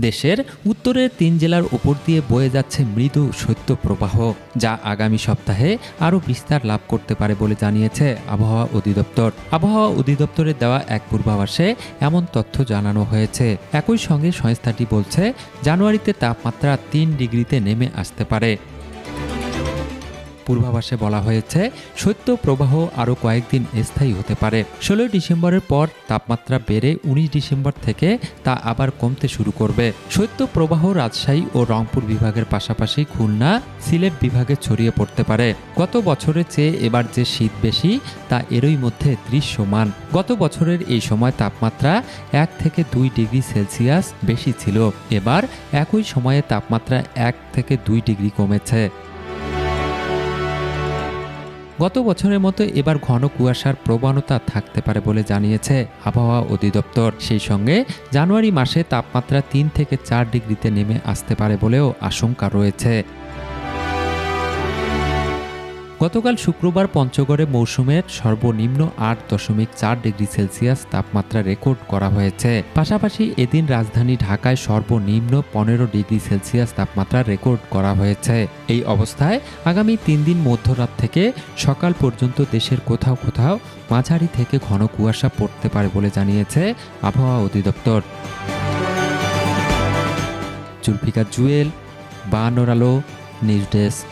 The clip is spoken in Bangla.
দেশের উত্তরের তিন জেলার উপর দিয়ে বয়ে যাচ্ছে মৃদু শৈত্যপ্রবাহ, যা আগামী সপ্তাহে আরও বিস্তার লাভ করতে পারে বলে জানিয়েছে আবহাওয়া অধিদপ্তর। আবহাওয়া অধিদপ্তরের দেওয়া এক পূর্বাভাসে এমন তথ্য জানানো হয়েছে। একই সঙ্গে সংস্থাটি বলছে, জানুয়ারিতে তাপমাত্রা তিন ডিগ্রিতে নেমে আসতে পারে। পূর্বাভাসে বলা হয়েছে, শৈত্য প্রবাহ আরও কয়েকদিন স্থায়ী হতে পারে। ষোলোই ডিসেম্বরের পর তাপমাত্রা বেড়ে উনিশ ডিসেম্বর থেকে তা আবার কমতে শুরু করবে। শৈত্য প্রবাহ রাজশাহী ও রংপুর বিভাগের পাশাপাশি খুলনা, সিলেট বিভাগে ছড়িয়ে পড়তে পারে। গত বছরের চেয়ে এবার যে শীত বেশি, তা এরই মধ্যে দৃশ্যমান। গত বছরের এই সময় তাপমাত্রা এক থেকে দুই ডিগ্রি সেলসিয়াস বেশি ছিল। এবার একই সময়ে তাপমাত্রা এক থেকে দুই ডিগ্রি কমেছে। গত বছরের মতো এবার ঘন কুয়াশার প্রবণতা থাকতে পারে বলে জানিয়েছে আবহাওয়া অধিদপ্তর। সেই সঙ্গে জানুয়ারি মাসে তাপমাত্রা তিন থেকে চার ডিগ্রিতে নেমে আসতে পারে বলেও আশঙ্কা রয়েছে। গতকাল শুক্রবার পঞ্চগড়ে মৌসুমের সর্বনিম্ন আট দশমিক চার ডিগ্রি সেলসিয়াস তাপমাত্রা রেকর্ড করা হয়েছে। পাশাপাশি এদিন রাজধানী ঢাকায় সর্বনিম্ন পনেরো ডিগ্রি সেলসিয়াস তাপমাত্রা রেকর্ড করা হয়েছে। এই অবস্থায় আগামী তিন দিন মধ্যরাত থেকে সকাল পর্যন্ত দেশের কোথাও কোথাও মাঝারি থেকে ঘন কুয়াশা পড়তে পারে বলে জানিয়েছে আবহাওয়া অধিদপ্তর। জুলফিকার জুয়েল বানোর আলো, নিউজ ডেস্ক।